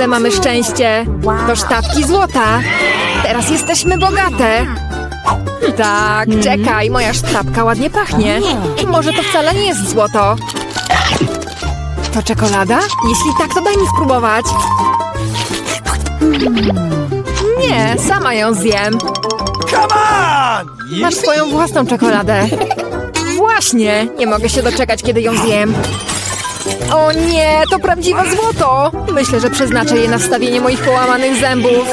Ale mamy szczęście. To sztabki złota. Teraz jesteśmy bogate. Tak, czekaj, moja sztabka ładnie pachnie. Może to wcale nie jest złoto. To czekolada? Jeśli tak, to daj mi spróbować. Nie, sama ją zjem. Come on! Masz swoją własną czekoladę. Właśnie, nie mogę się doczekać, kiedy ją zjem. O nie, to prawdziwe złoto! Myślę, że przeznaczę je na wstawienie moich połamanych zębów.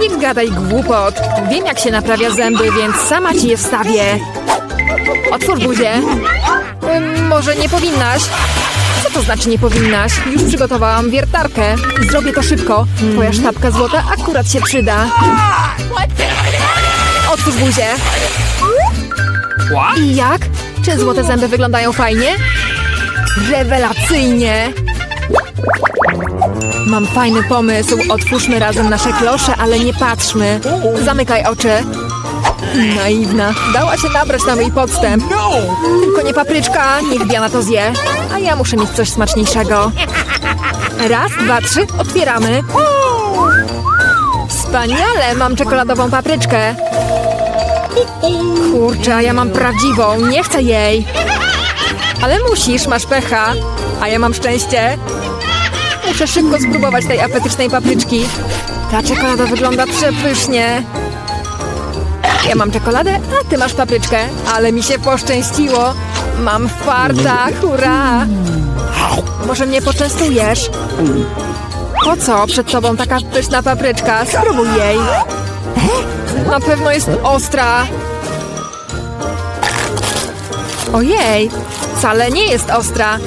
Nie gadaj głupot. Wiem, jak się naprawia zęby, więc sama ci je wstawię. Otwórz buzię. Może nie powinnaś? Co to znaczy nie powinnaś? Już przygotowałam wiertarkę. Zrobię to szybko. Twoja sztabka złota akurat się przyda. Otwórz buzię. I jak? Czy złote zęby wyglądają fajnie? Rewelacyjnie! Mam fajny pomysł. Otwórzmy razem nasze klosze, ale nie patrzmy. Zamykaj oczy. Naiwna. Dała się nabrać na mój podstęp. No! Tylko nie papryczka, niech Diana to zje. A ja muszę mieć coś smaczniejszego. Raz, dwa, trzy, otwieramy. Wspaniale, mam czekoladową papryczkę. Kurczę, a ja mam prawdziwą, nie chcę jej. Ale musisz, masz pecha. A ja mam szczęście. Muszę szybko spróbować tej apetycznej papryczki. Ta czekolada wygląda przepysznie. Ja mam czekoladę, a ty masz papryczkę. Ale mi się poszczęściło. Mam farta, hurra! Może mnie poczęstujesz? Po co przed tobą taka pyszna papryczka? Spróbuj jej. Na pewno jest ostra. Ojej, wcale nie jest ostra.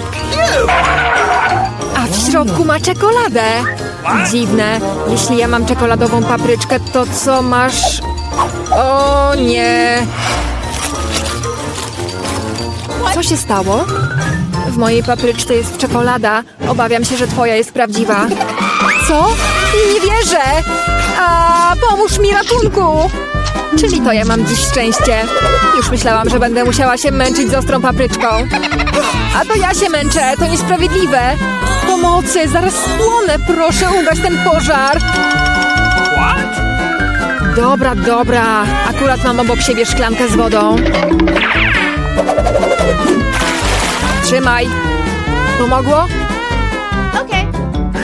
A w środku ma czekoladę. Dziwne. Jeśli ja mam czekoladową papryczkę, to co masz? O nie. Co się stało? W mojej papryczce jest czekolada. Obawiam się, że twoja jest prawdziwa. Co? Nie wierzę! A pomóż mi ratunku! Czyli to ja mam dziś szczęście. Już myślałam, że będę musiała się męczyć z ostrą papryczką. A to ja się męczę, to niesprawiedliwe. Pomocy, zaraz spłonę, proszę ugaś ten pożar. What? Dobra, dobra. Akurat mam obok siebie szklankę z wodą. Trzymaj. Pomogło?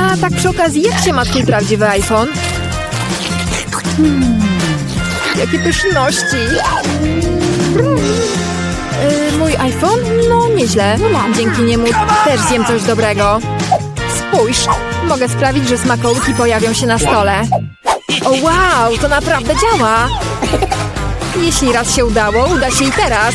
A tak przy okazji, jak się ma twój prawdziwy iPhone? Jakie pyszności! Yy, mój iPhone? No, nieźle. Dzięki niemu też zjem coś dobrego. Spójrz, mogę sprawić, że smakołyki pojawią się na stole. O wow, to naprawdę działa! Jeśli raz się udało, uda się i teraz.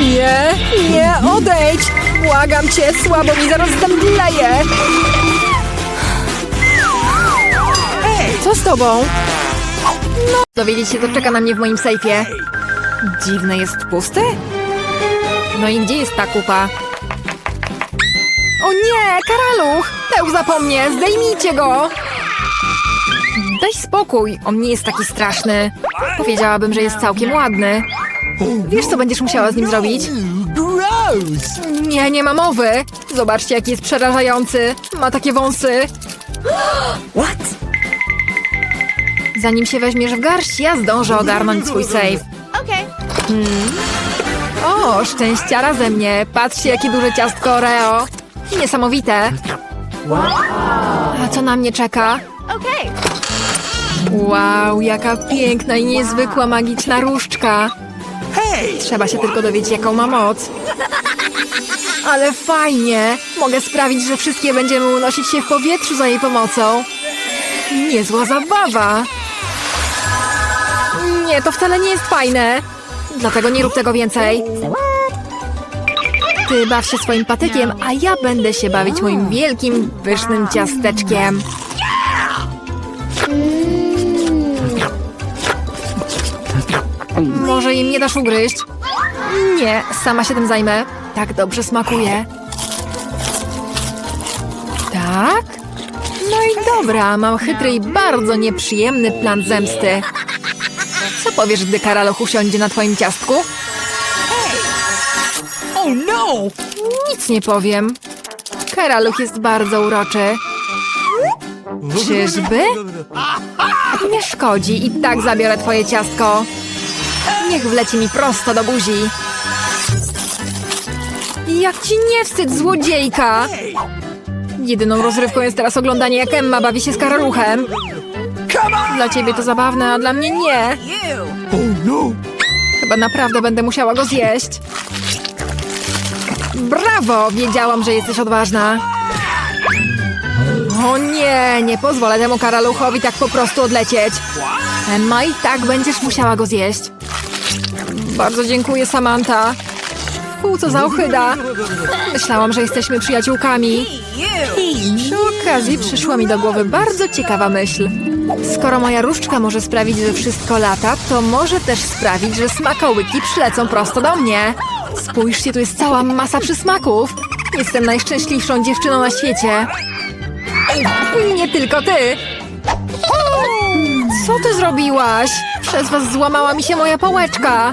Nie, nie, odejdź! Błagam cię, słabo mi zaraz zemdleje! Co z tobą? No, dowiedzieć się, co czeka na mnie w moim sejfie. Dziwne jest pusty? No i gdzie jest ta kupa? O nie, karaluch! Pełza po zdejmijcie go! Daj spokój, on nie jest taki straszny. Powiedziałabym, że jest całkiem ładny. Wiesz, co będziesz musiała z nim zrobić? Gross! Nie, nie ma mowy. Zobaczcie, jaki jest przerażający. Ma takie wąsy. What? Zanim się weźmiesz w garść, ja zdążę ogarnąć swój safe. Hmm. O, szczęściara ze mnie. Patrzcie, jakie duże ciastko Oreo. Niesamowite. A co na mnie czeka? Wow, jaka piękna i niezwykła magiczna różdżka. Hey! Trzeba się tylko dowiedzieć, jaką ma moc. Ale fajnie! Mogę sprawić, że wszystkie będziemy unosić się w powietrzu za jej pomocą. Niezła zabawa! Nie, to wcale nie jest fajne. Dlatego nie rób tego więcej. Ty baw się swoim patykiem, a ja będę się bawić moim wielkim, pysznym ciasteczkiem. Może im nie dasz ugryźć? Nie, sama się tym zajmę. Tak dobrze smakuje. Tak? No i dobra, mam chytry i bardzo nieprzyjemny plan zemsty. Co powiesz, gdy Karaloch usiądzie na twoim ciastku? Oh no! Nic nie powiem. Karaluch jest bardzo uroczy. Czyżby? Nie szkodzi, i tak zabiorę twoje ciastko. Niech wleci mi prosto do buzi. Jak ci nie wstyd, złodziejka! Jedyną rozrywką jest teraz oglądanie, jak Emma bawi się z karaluchem. Dla ciebie to zabawne, a dla mnie nie. Chyba naprawdę będę musiała go zjeść. Brawo! Wiedziałam, że jesteś odważna. O nie, nie pozwolę temu karaluchowi tak po prostu odlecieć. Emma, i tak będziesz musiała go zjeść. Bardzo dziękuję, Samantha. Fu, co za ochyda. Myślałam, że jesteśmy przyjaciółkami. Przy okazji przyszła mi do głowy bardzo ciekawa myśl. Skoro moja różdżka może sprawić, że wszystko lata, to może też sprawić, że smakołyki przylecą prosto do mnie. Spójrzcie, tu jest cała masa przysmaków. Jestem najszczęśliwszą dziewczyną na świecie. Nie tylko ty. Co ty zrobiłaś? Przez was złamała mi się moja pałeczka.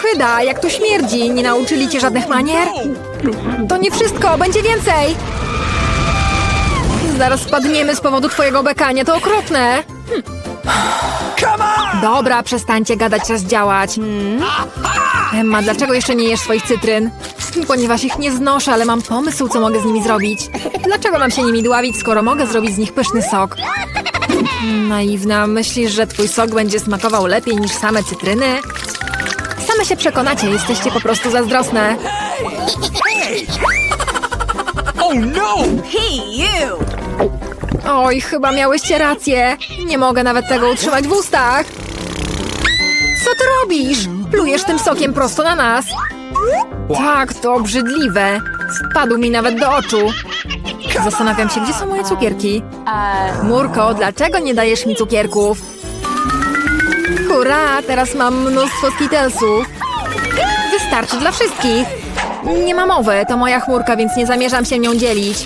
Fu, ochyda, jak tu śmierdzi. Nie nauczyli cię żadnych manier? To nie wszystko, będzie więcej! Zaraz spadniemy z powodu twojego bekania, to okropne. Dobra, przestańcie gadać, czas działać. Emma, dlaczego jeszcze nie jesz swoich cytryn? Ponieważ ich nie znoszę, ale mam pomysł, co mogę z nimi zrobić. Dlaczego mam się nimi dławić, skoro mogę zrobić z nich pyszny sok? Naiwna, myślisz, że twój sok będzie smakował lepiej niż same cytryny? Same się przekonacie, jesteście po prostu zazdrosne. Oh no! Oj, chyba miałyście rację. Nie mogę nawet tego utrzymać w ustach. Co ty robisz? Plujesz tym sokiem prosto na nas. Tak, to obrzydliwe. Spadł mi nawet do oczu. Zastanawiam się, gdzie są moje cukierki. Murko, dlaczego nie dajesz mi cukierków? Hurra, teraz mam mnóstwo skitelsów. Wystarczy dla wszystkich. Nie ma mowy, to moja chmurka, więc nie zamierzam się nią dzielić.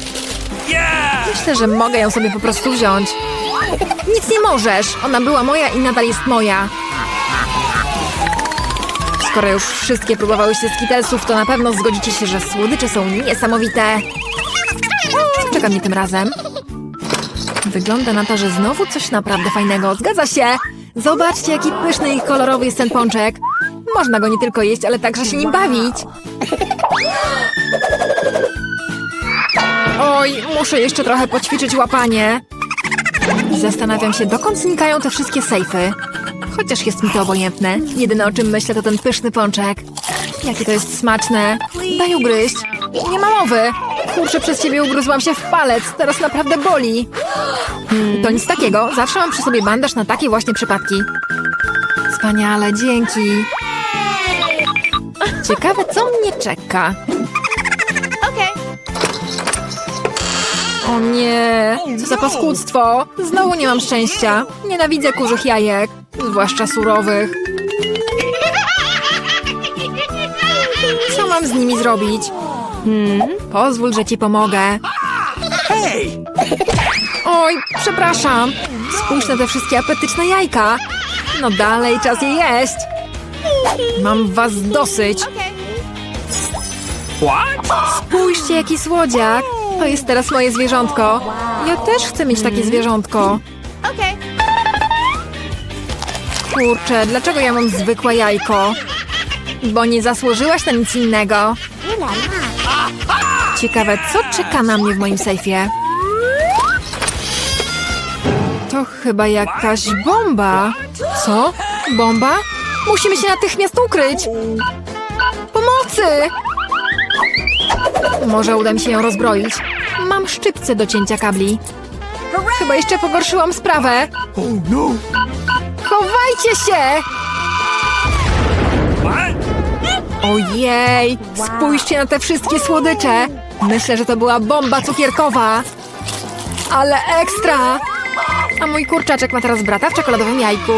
Myślę, że mogę ją sobie po prostu wziąć. Nic nie możesz. Ona była moja i nadal jest moja. Skoro już wszystkie próbowałyście skitelsów, to na pewno zgodzicie się, że słodycze są niesamowite. Co czeka mnie tym razem? Wygląda na to, że znowu coś naprawdę fajnego. Zgadza się! Zobaczcie, jaki pyszny i kolorowy jest ten pączek. Można go nie tylko jeść, ale także się nim bawić. Oj, muszę jeszcze trochę poćwiczyć łapanie. Zastanawiam się, dokąd znikają te wszystkie sejfy. Chociaż jest mi to obojętne. Jedyne o czym myślę to ten pyszny pączek. Jakie to jest smaczne. Daj ugryźć. Nie ma mowy. Kurczę, przez ciebie ugryzłam się w palec. Teraz naprawdę boli. Hmm, to nic takiego. Zawsze mam przy sobie bandaż na takie właśnie przypadki. Wspaniale, dzięki. Ciekawe, co mnie czeka. O nie, co za paskudztwo. Znowu nie mam szczęścia. Nienawidzę kurzych jajek, zwłaszcza surowych. Co mam z nimi zrobić? Hmm, pozwól, że ci pomogę. Hey! Oj, przepraszam. Spójrz na te wszystkie apetyczne jajka. No dalej, czas je jeść. Mam was dosyć. Spójrzcie, jaki słodziak. To jest teraz moje zwierzątko. Ja też chcę mieć takie zwierzątko. Kurczę, dlaczego ja mam zwykłe jajko? Bo nie zasłużyłaś na nic innego. Ciekawe, co czeka na mnie w moim sejfie? To chyba jakaś bomba. Co? Bomba? Musimy się natychmiast ukryć. Pomocy! Może uda mi się ją rozbroić. Mam szczypce do cięcia kabli. Chyba jeszcze pogorszyłam sprawę. Oh no! Chowajcie się! Ojej! Spójrzcie na te wszystkie słodycze! Myślę, że to była bomba cukierkowa. Ale ekstra! A mój kurczaczek ma teraz brata w czekoladowym jajku.